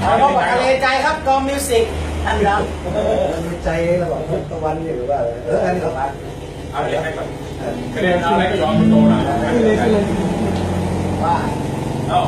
เอาพบกับทะเลใจครับกองมิวสิกท่านครับใจเราบอกตะวันอยู่หรือว่าเอออันนี้ก็วัเอาเดี๋ยนให้ก่อนคะแนนอะไรก็ยอมโตหนะยว่าเอ้า